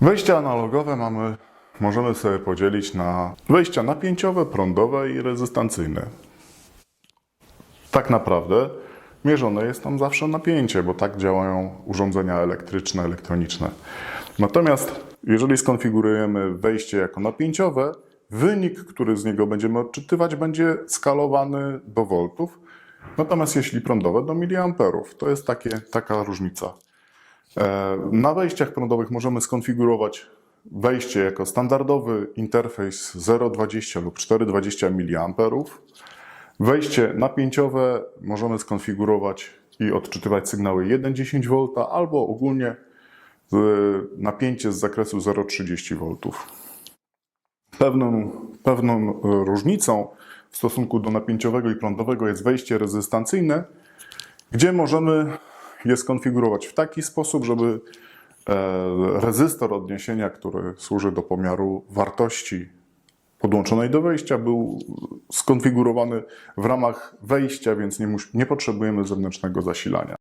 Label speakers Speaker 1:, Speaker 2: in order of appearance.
Speaker 1: Wejścia analogowe mamy, możemy sobie podzielić na wejścia napięciowe, prądowe i rezystancyjne. Tak naprawdę mierzone jest tam zawsze napięcie, bo tak działają urządzenia elektryczne, elektroniczne. Natomiast jeżeli skonfigurujemy wejście jako napięciowe, wynik, który z niego będziemy odczytywać, będzie skalowany do voltów. Natomiast jeśli prądowe, do miliamperów. To jest takie, taka różnica. E, Na wejściach prądowych możemy skonfigurować wejście jako standardowy interfejs 0,20 lub 4,20 mA. Wejście napięciowe możemy skonfigurować i odczytywać sygnały 1,10 V albo ogólnie z- napięcie z zakresu 0,30 V. Pewną, pewną e, różnicą w stosunku do napięciowego i prądowego jest wejście rezystancyjne, gdzie możemy je skonfigurować w taki sposób, żeby e, rezystor odniesienia, który służy do pomiaru wartości podłączonej do wejścia, był skonfigurowany w ramach wejścia, więc nie, nie potrzebujemy zewnętrznego zasilania.